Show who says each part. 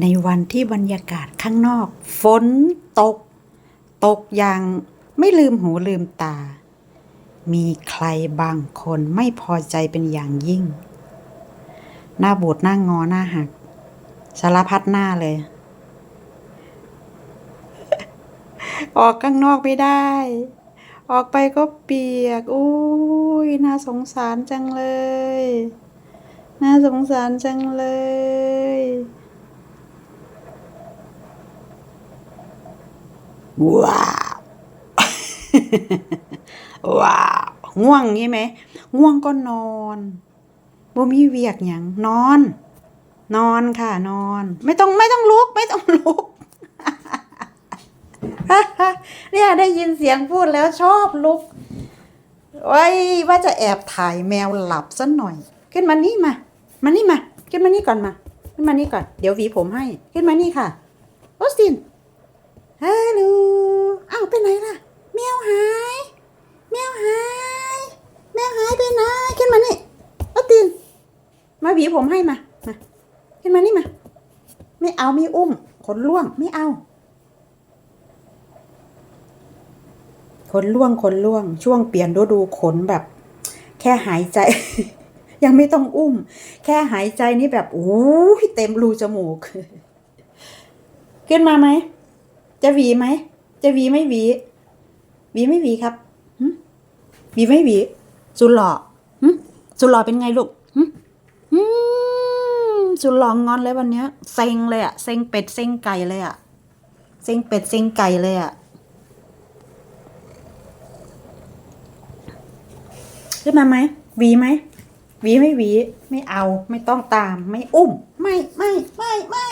Speaker 1: ในวันที่บรรยากาศข้างนอก ฝนตก ตกอย่างไม่ลืมหูลืมตา มีใครบางคนไม่พอใจเป็นอย่างยิ่ง หน้าบูดหน้างอหน้าหักสารพัดหน้าเลย ออกข้างนอกไม่ได้ ออกไปก็เปียกอุ้ยน่าสงสารจังเลย น่าสงสารจังเลย ว้าวว้าวง่วงใช่ไหมง่วงก็นอนบ่มีเวียกหยังนอน นอนค่ะนอน ไม่ต้องไม่ต้องลุกไม่ต้องลุกเนี่ยได้ยินเสียงพูดแล้วชอบลุกไว้ยว่าจะแอบถ่ายแมวหลับซะหน่อย ขึ้นมานี่มา มานี่มา ขึ้นมานี่ก่อนมา ขึ้นมานี่ก่อน เดี๋ยวหวีผมให้ ขึ้นมานี่ค่ะออสติน ฮัลโหลอ้าวไปไหนล่ะแมวหายแมวหายแมวหายไปไหนขึ้นมานี่ออสตินมาหวีผมให้มามาขึ้นมานี่มา ไม่เอาไม่อุ้มขนล่วงไม่เอาขนล่วงขนล่วง ช่วงเปลี่ยนฤดูขนแบบ แค่หายใจ ยังไม่ต้องอุ้ม แค่หายใจนี่แบบโอ้ยเต็มรูจมูก ขึ้นมาไหม จะหวีไหม จะหวีไม่หวี หวีไม่หวีครับหวีไม่หวี สุดหล่อสุดหล่อเป็นไงลูกสุดหล่องอนเลยวันเนี้ย เซ็งเลยอะเซ็งเป็ดเซ็งไก่เลยอะเซ็งเป็ดเซ็งไก่เลยอะขึ้นมาไหมหวีไหมหวีไม่หวี ไม่เอา ไม่ต้องตาม ไม่อุ้ม ไม่ ไม่ ไม่ ไม่